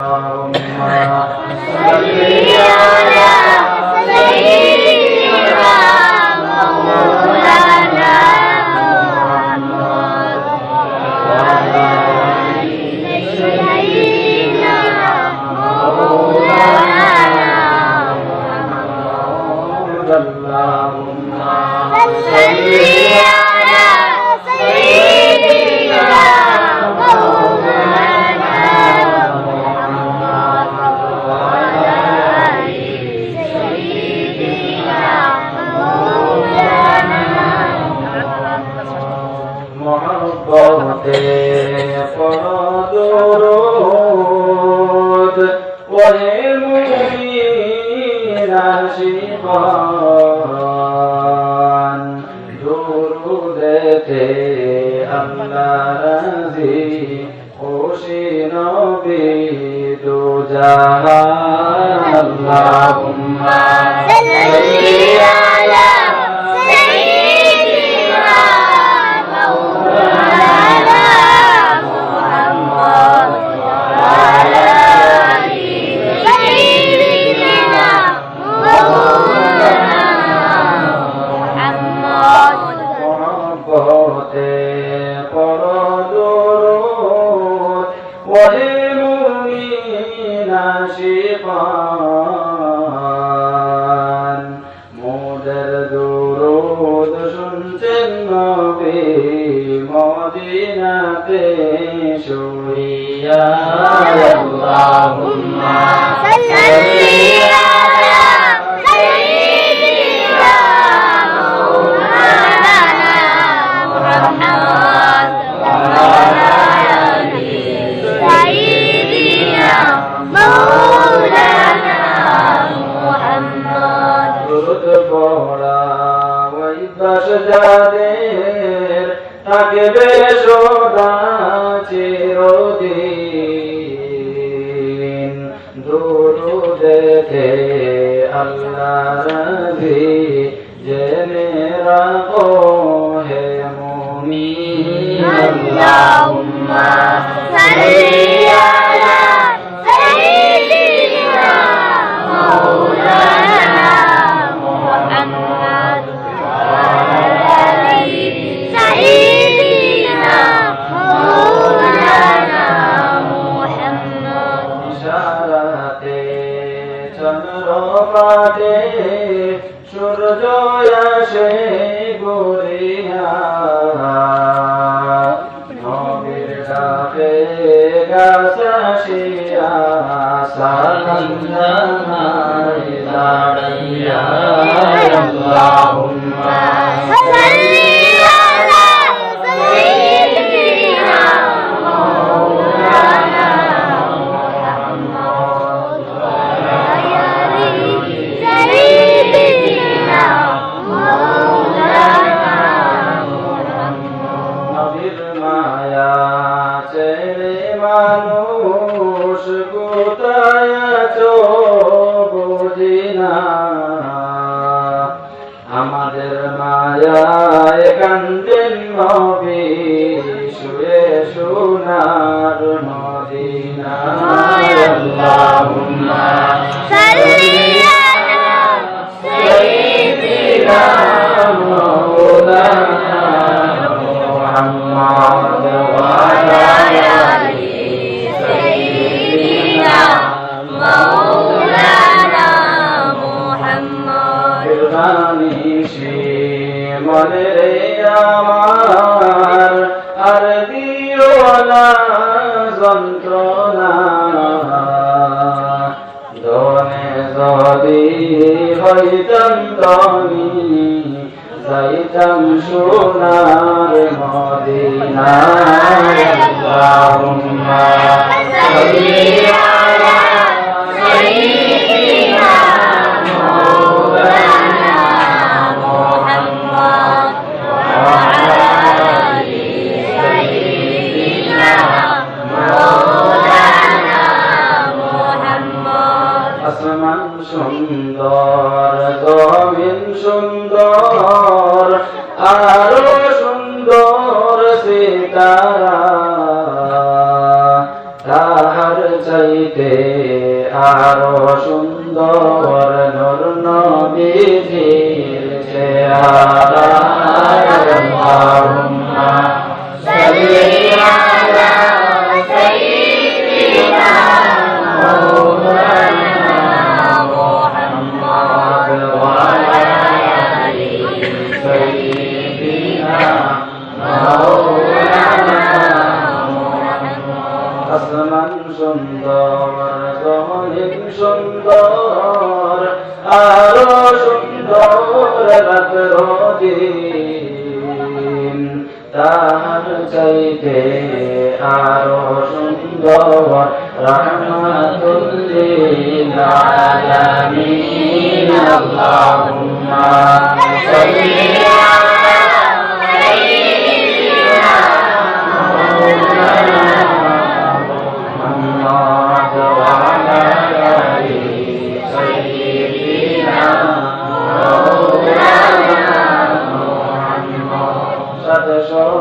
Om দুরুদেতে আল্লাহ রাজি খুশি নবী দু জাহান আল্লাহুম্মা সাল্লি আলা মুমিন আশিকান মোদের দুরুদ শুনছেন নবী মদিনাতে শুইয়া আল্লাহুম্মা দুরুদ যাদের থাকবে সদা চিরদিন। দুরুদেতে আল্লাহ রাজি জেনে রাখো হে মুমিন। আল্লাহুম্মা ইশারাতে চন্দ্র পাটে সূর্য আসে গড়িয়া। নবীর ডাকে গাছাশিয়া সালাম জানাই দাঁড়াইয়া। আল্লাহুম্মা মায়ায় কান্দেন নবী শুয়ে সোনার মদিনা। আল্লাহুম্মা সাইয়্যিদিনা সোনার মদিনায় আল্লাহুম্মা সাল্লি আলা আরও সুন্দর সিতারা তাহার চাইতে আরও সুন্দর নর নবীজির চেহারা। সুন্দর আরও সুন্দর তার চাইতে আরও সুন্দর রহমাতুল্লিল আলামিন। আল্লাহুম্মা